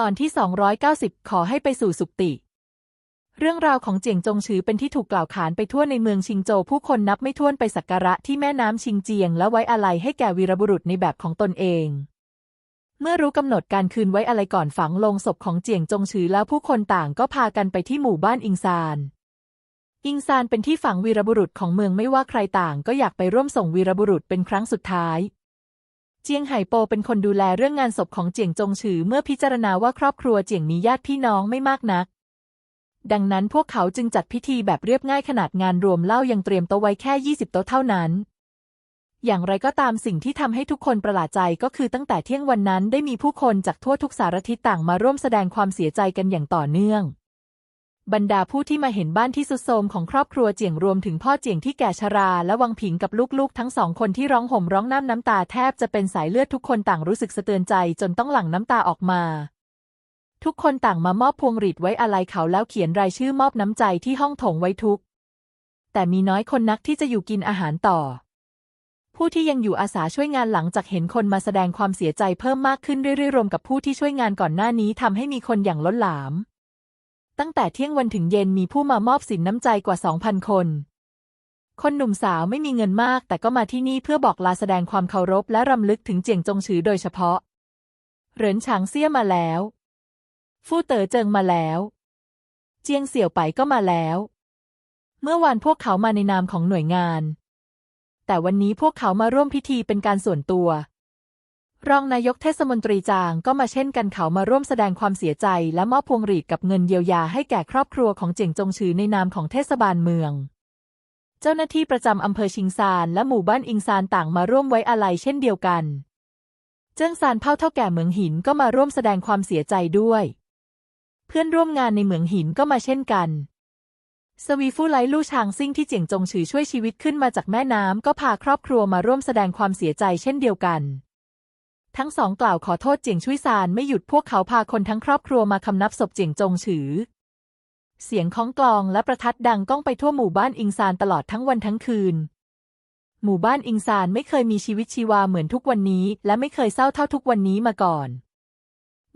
ตอนที่ 290 ขอให้ไปสู่สุคติ เรื่องราวของเจียงจงฉือเป็นที่ถูกกล่าวขานไปทั่วในเมืองชิงโจวผู้คนนับไม่ถ้วนไปสักการะที่แม่น้ำชิงเจียง และไว้อาลัยให้แก่วีรบุรุษในแบบของตนเอง เมื่อรู้กำหนดการคืนไว้อาลัยก่อนฝังลงศพของเจียงจงฉือแล้วผู้คนต่างก็พากันไปที่หมู่บ้านอิงซานอิงซานเป็นที่ฝังวีรบุรุษของเมืองไม่ว่าใครต่างก็อยากไปร่วมส่งวีรบุรุษเป็นครั้งสุดท้าย เจียงไห่โปเป็นคนดูแลเรื่องงานศพของเจียงจงฉือเมื่อพิจารณาว่าครอบครัวเจียงมีญาติพี่น้องไม่มากนัก ดังนั้นพวกเขาจึงจัดพิธีแบบเรียบง่ายขนาดงานรวมเล้ายังเตรียมโต๊ะไว้แค่ 20 โต๊ะเท่านั้น อย่างไรก็ตามสิ่งที่ทำให้ทุกคนประหลาดใจก็คือตั้งแต่เที่ยงวันนั้นได้มีผู้คนจากทั่วทุกสารทิศต่างมาร่วมแสดงความเสียใจกันอย่างต่อเนื่อง บรรดาผู้ที่มาเห็นบ้านที่สุดโทรมของครอบครัวเจียงรวมถึงพ่อเจียงที่แก่ชรา และวังผิงกับลูกๆ ทั้งสองคนที่ร้องห่มร้องน้ำน้ำตาแทบจะเป็นสายเลือดทุกคนต่างรู้สึกสะเตือนใจจนต้องหลั่งน้ำตาออกมา ทุกคนต่างมามอบพวงหรีดไว้อาลัยเขาแล้วเขียนรายชื่อมอบน้ำใจที่ห้องโถงไว้ทุก แต่มีน้อยคนนักที่จะอยู่กินอาหารต่อ ผู้ที่ยังอยู่อาสาช่วยงานหลังจากเห็นคนมาแสดงความเสียใจเพิ่มมากขึ้นเรื่อยๆรวมกับผู้ที่ช่วยงานก่อนหน้านี้ทำให้มีคนอย่างล้นหลาม ตั้งแต่เที่ยงวันถึงเย็นมีผู้มามอบสินน้ำใจกว่า 2,000 คน คนหนุ่มสาวไม่มีเงินมาก แต่ก็มาที่นี่เพื่อบอกลาแสดงความเคารพและรำลึกถึงเจียงจงฉือโดยเฉพาะ เหรินฉางเซี่ยมาแล้ว ฟู่เต๋อเจิงมาแล้ว เจียงเสี่ยวไปก็มาแล้ว เมื่อวานพวกเขามาในนามของหน่วยงาน แต่วันนี้พวกเขามาร่วมพิธีเป็นการส่วนตัว รองนายกเทศมนตรีจางก็มาเช่นกันเขามาร่วมแสดงความเสียใจ และมอบพวงหรีดกับเงินเยียวยาให้แก่ครอบครัวของเจียงจงฉือในนามของเทศบาลเมือง เจ้าหน้าที่ประจำอำเภอชิงซานและหมู่บ้านอิงซานต่างมาร่วมไว้อาลัยเช่นเดียวกัน เจิ้งซานเผ่าเท่าแก่เหมืองหินก็มาร่วมแสดงความเสียใจด้วย เพื่อนร่วมงานในเหมืองหินก็มาเช่นกันสวีฟู่ไลลู่ชางซิ่งที่เจียงจงฉือช่วยชีวิตขึ้นมาจากแม่น้ำก็พาครอบครัวมาร่วมแสดงความเสียใจเช่นเดียวกัน ทั้งสองกล่าวขอโทษเจียงชุยซานไม่หยุดพวกเขาพาคนทั้งครอบครัวมาคำนับศพเจียงจงฉือ เสียงของกลองและประทัดดังก้องไปทั่วหมู่บ้านอิงซานตลอดทั้งวันทั้งคืน หมู่บ้านอิงซานไม่เคยมีชีวิตชีวาเหมือนทุกวันนี้ และไม่เคยเศร้าเท่าทุกวันนี้มาก่อน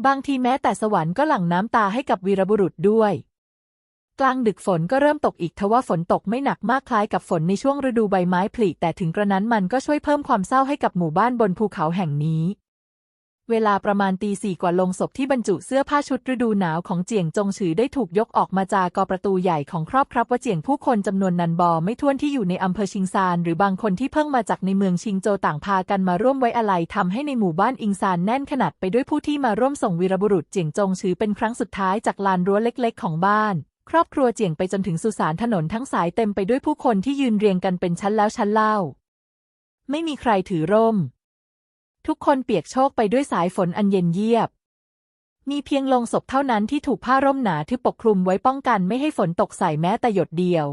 บางทีแม้แต่สวรรค์ก็หลั่งน้ำตาให้กับวีรบุรุษด้วย กลางดึกฝนก็เริ่มตกอีกทว่าฝนตกไม่หนักมากคล้ายกับฝนในช่วงฤดูใบไม้ผลิแต่ถึงกระนั้นมันก็ช่วยเพิ่มความเศร้าให้กับหมู่บ้านบนภูเขาแห่งนี้ เวลาประมาณตีสี่กว่าลงศพที่บรรจุเสื้อผ้าชุดฤดูหนาวของเจียงจงฉือได้ถูกยกออกมาจากอประตูใหญ่ของครอบครับว่าเจียงผู้คนจำนวนนันบอไม่ท้วนที่อยู่ในอำเภอชิงซาน หรือบางคนที่เพิ่งมาจากในเมืองชิงโจต่างพากันมาร่วมไว้อาลัยทำให้ในหมู่บ้านอิงซานแน่นขนาดไปด้วยผู้ที่มาร่วมส่งวีรบุรุษเจียงจงฉือเป็นครั้งสุดท้ายจากลานรั้วเล็ก ๆ ของบ้านครอบครัวเจียงไปจนถึงสุสานถนนทั้งสายเต็มไปด้วยผู้คนที่ยืนเรียงกันเป็นชั้นแล้วชั้นเล่า ไม่มีใครถือร่ม ทุกคนเปียกโชกไปด้วยสายฝนอันเย็นเยียบ มีเพียงลงศพเท่านั้นที่ถูกผ้าร่มหนาทึบปกคลุมไว้ป้องกันไม่ให้ฝนตกใส่แม้แต่หยดเดียว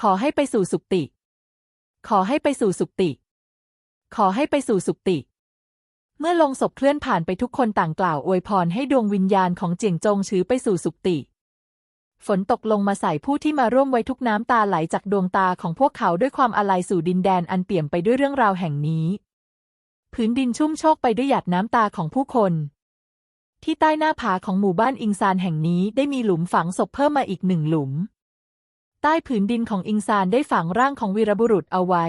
ขอให้ไปสู่สุคติ ขอให้ไปสู่สุคติ ขอให้ไปสู่สุคติ เมื่อลงศพเคลื่อนผ่านไปทุกคนต่างกล่าวอวยพรให้ดวงวิญญาณของเจียงจงชื้อไปสู่สุคติฝนตกลงมาใส่ผู้ที่มาร่วมไว้ทุกน้ำตาไหลจากดวงตาของพวกเขาด้วยความอาลัยสู่ดินแดนอันเปี่ยมไปด้วยเรื่องราวแห่งนี้ พื้นดินชุ่มโชกไปด้วยหยาดน้ำตาของผู้คน ที่ใต้หน้าผาของหมู่บ้านอิงซานแห่งนี้ได้มีหลุมฝังศพเพิ่มมาอีกหนึ่งหลุม ใต้ผืนดินของอิงซานได้ฝังร่างของวีรบุรุษเอาไว้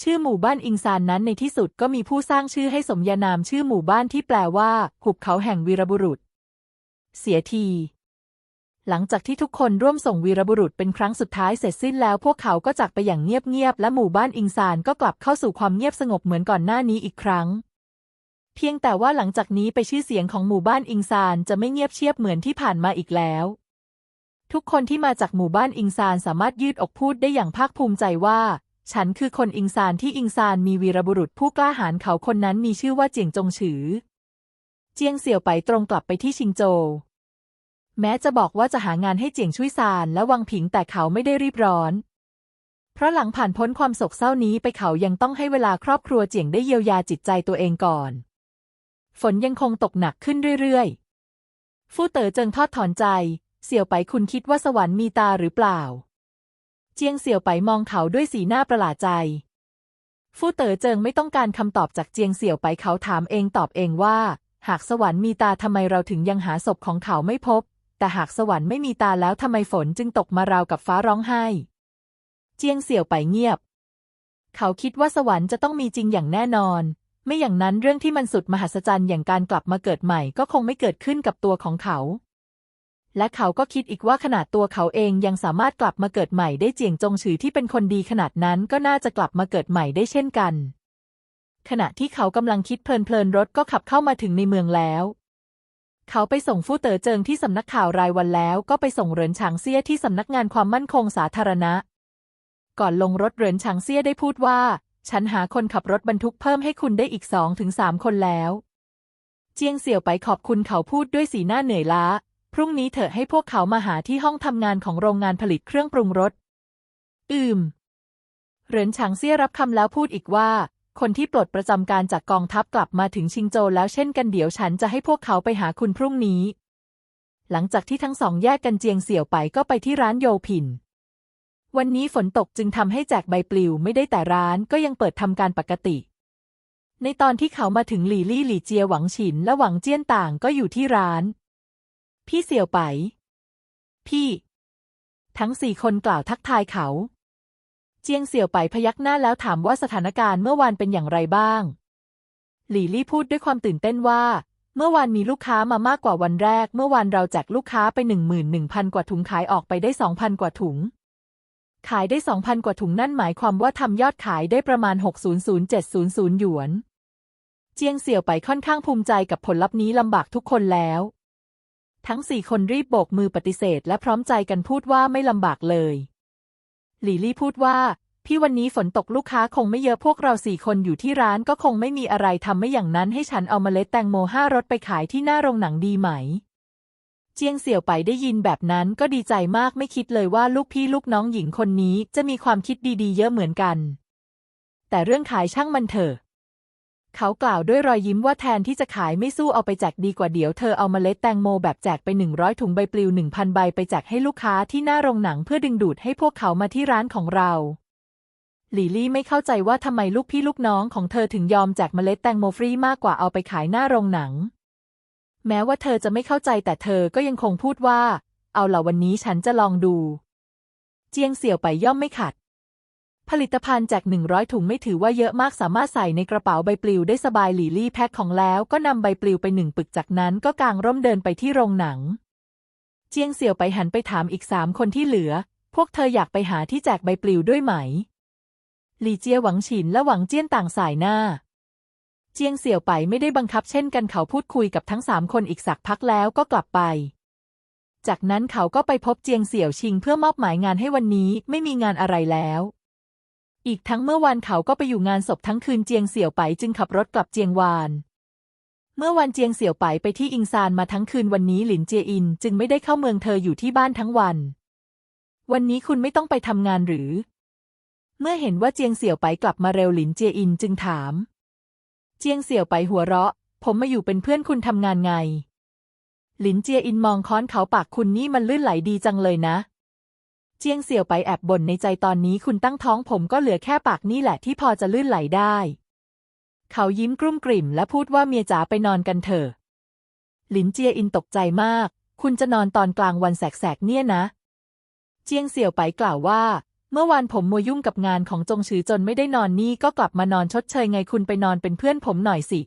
ชื่อหมู่บ้านอิงซานนั้นในที่สุดก็มีผู้สร้างชื่อให้สมญานามชื่อหมู่บ้านที่แปลว่าหุบเขาแห่งวีรบุรุษ เสียที หลังจากที่ทุกคนร่วมส่งวีรบุรุษเป็นครั้งสุดท้ายเสร็จสิ้นแล้วพวกเขาก็จากไปอย่างเงียบๆและหมู่บ้านอิงซานก็กลับเข้าสู่ความเงียบสงบเหมือนก่อนหน้านี้อีกครั้ง เพียงแต่ว่าหลังจากนี้ไปชื่อเสียงของหมู่บ้านอิงซานจะไม่เงียบเชียบเหมือนที่ผ่านมาอีกแล้ว ทุกคนที่มาจากหมู่บ้านอิงซานสามารถยืดอกพูดได้อย่างภาคภูมิใจว่า ฉันคือคนอิงซานที่อิงซานมีวีรบุรุษผู้กล้าหาญเขาคนนั้นมีชื่อว่าเจียงจงฉือ เจียงเสี่ยวไปตรงกลับไปที่ชิงโจว แม้จะบอกว่าจะหางานให้เจียงชุยซานและวังผิงแต่เขาไม่ได้รีบร้อน เพราะหลังผ่านพ้นความโศกเศร้านี้ไปเขายังต้องให้เวลาครอบครัวเจียงได้เยียวยาจิตใจตัวเองก่อน ฝนยังคงตกหนักขึ้นเรื่อยๆ ฟู่เต๋อเจิงทอดถอนใจ เสี่ยวไปคุณคิดว่าสวรรค์มีตาหรือเปล่า เจียงเสี่ยวไปมองเขาด้วยสีหน้าประหลาดใจฟู่เต๋อเจิงไม่ต้องการคำตอบจากเจียงเสี่ยวไปเขาถามเองตอบเองว่า หากสวรรค์มีตาทำไมเราถึงยังหาศพของเขาไม่พบ แต่หากสวรรค์ไม่มีตาแล้วทำไมฝนจึงตกมาราวกับฟ้าร้องไห้ เจียงเสี่ยวไปเงียบ เขาคิดว่าสวรรค์จะต้องมีจริงอย่างแน่นอน ไม่อย่างนั้นเรื่องที่มันสุดมหัศจรรย์อย่างการกลับมาเกิดใหม่ก็คงไม่เกิดขึ้นกับตัวของเขา และเขาก็คิดอีกว่าขนาดตัวเขาเองยังสามารถกลับมาเกิดใหม่ได้เจียงจงฉือที่เป็นคนดีขนาดนั้นก็น่าจะกลับมาเกิดใหม่ได้เช่นกันขณะที่เขากำลังคิดเพลินๆรถก็ขับเข้ามาถึงในเมืองแล้ว เขาไปส่งฟู่เต๋อเจิงที่สำนักข่าวรายวันแล้วก็ไปส่งเหรินฉางเซี่ยที่สำนักงานความมั่นคงสาธารณะ ก่อนลงรถเหรินฉางเซี่ยได้พูดว่า ฉันหาคนขับรถบรรทุกเพิ่มให้คุณได้อีกสองถึงสามคนแล้ว เจียงเสี่ยวไปขอบคุณเขาพูดด้วยสีหน้าเหนื่อยล้า พรุ่งนี้เถอะให้พวกเขามาหาที่ห้องทำงานของโรงงานผลิตเครื่องปรุงรส อืมเหรินฉางเซี่ยรับคำแล้วพูดอีกว่า คนที่ปลดประจำการจากกองทัพกลับมาถึงชิงโจแล้วเช่นกันเดี๋ยวฉันจะให้พวกเขาไปหาคุณพรุ่งนี้ หลังจากที่ทั้งสองแยกกันเจียงเสี่ยวไปก็ไปที่ร้านโยผิน วันนี้ฝนตกจึงทำให้แจกใบปลิวไม่ได้แต่ร้านก็ยังเปิดทำการปกติ ในตอนที่เขามาถึงหลี่ลี่หลี่เจียหวังฉินและหวังเจี้ยนต่างก็อยู่ที่ร้าน พี่เสี่ยวไป พี่ ทั้งสี่คนกล่าวทักทายเขา เจียงเสี่ยวไปพยักหน้าแล้วถามว่าสถานการณ์เมื่อวานเป็นอย่างไรบ้าง หลี่ลี่พูดด้วยความตื่นเต้นว่า เมื่อวานมีลูกค้ามามากกว่าวันแรก เมื่อวานเราแจกลูกค้าไปหนึ่งหมื่นหนึ่งพันกว่าถุงขายออกไปได้สองพันกว่าถุง ขายได้สองพันกว่าถุงนั่นหมายความว่าทำยอดขายได้ประมาณหกศูนย์ศูนย์เจ็ดศูนย์ศูนย์หยวน เจียงเสี่ยวไปค่อนข้างภูมิใจกับผลลัพธ์นี้ลำบากทุกคนแล้ว ทั้งสี่คนรีบโบกมือปฏิเสธ และพร้อมใจกันพูดว่าไม่ลำบากเลย หลี่ลี่พูดว่า พี่วันนี้ฝนตกลูกค้าคงไม่เยอะพวกเราสี่คนอยู่ที่ร้านก็คงไม่มีอะไรทำไม่อย่างนั้นให้ฉันเอาเมล็ดแตงโมห้ารถไปขายที่หน้าโรงหนังดีไหม เจียงเสี่ยวไปได้ยินแบบนั้นก็ดีใจมากไม่คิดเลยว่าลูกพี่ลูกน้องหญิงคนนี้จะมีความคิดดีๆ เยอะเหมือนกัน แต่เรื่องขายช่างมันเถอะ เขากล่าวด้วยรอยยิ้มว่าแทนที่จะขายไม่สู้เอาไปแจกดีกว่าเดี๋ยวเธอเอาเมล็ดแตงโมแบบแจกไปหนึ่งร้อยถุงใบปลิวหนึ่งพันใบไปแจกให้ลูกค้าที่หน้าโรงหนังเพื่อดึงดูดให้พวกเขามาที่ร้านของเราหลี่ลี่ไม่เข้าใจว่าทำไมลูกพี่ลูกน้องของเธอถึงยอมแจกเมล็ดแตงโมฟรีมากกว่าเอาไปขายหน้าโรงหนัง แม้ว่าเธอจะไม่เข้าใจแต่เธอก็ยังคงพูดว่า เอาล่ะวันนี้ฉันจะลองดู เจียงเสี่ยวไปย่อมไม่ขัด ผลิตภัณฑ์แจกหนึ่งร้อยถุงไม่ถือว่าเยอะมากสามารถใส่ในกระเป๋าใบปลิวได้สบายหลี่ลี่แพ็คของแล้วก็นำใบปลิวไปหนึ่งปึกจากนั้นก็กางร่มเดินไปที่โรงหนัง เจียงเสี่ยวไปหันไปถามอีกสามคนที่เหลือ พวกเธออยากไปหาที่แจกใบปลิวด้วยไหม หลี่เจียหวังฉินและหวังเจี้ยนต่างสายหน้า เจียงเสี่ยวไปไม่ได้บังคับเช่นกันเขาพูดคุยกับทั้งสามคนอีกสักพักแล้วก็กลับไปจากนั้นเขาก็ไปพบเจียงเสี่ยวชิงเพื่อมอบหมายงานให้วันนี้ไม่มีงานอะไรแล้ว อีกทั้งเมื่อวานเขาก็ไปอยู่งานศพทั้งคืนเจียงเสี่ยวไปจึงขับรถกลับเจียงวาน เมื่อวันเจียงเสี่ยวไปไปที่อิงซานมาทั้งคืนวันนี้หลินเจียอินจึงไม่ได้เข้าเมืองเธออยู่ที่บ้านทั้งวัน วันนี้คุณไม่ต้องไปทำงานหรือ เมื่อเห็นว่าเจียงเสี่ยวไปกลับมาเร็วหลินเจียอินจึงถาม เจียงเสี่ยวไปหัวเราะ ผมมาอยู่เป็นเพื่อนคุณทำงานไง หลินเจียอินมองค้อนเขาปากคุณนี่มันลื่นไหลดีจังเลยนะ เจียงเสี่ยวไปแอบบ่นในใจตอนนี้คุณตั้งท้องผมก็เหลือแค่ปากนี่แหละที่พอจะลื่นไหลได้ เขายิ้มกลุ้มกลิ่มและพูดว่าเมียจ๋าไปนอนกันเถอะ หลินเจียอินตกใจมาก คุณจะนอนตอนกลางวันแสกๆเนี่ยนะ เจียงเสี่ยวไปกล่าวว่า เมื่อวานผมมัวยุ่งกับงานของจงฉือจนไม่ได้นอนนี่ก็กลับมานอนชดเชยไงคุณไปนอนเป็นเพื่อนผมหน่อยสิ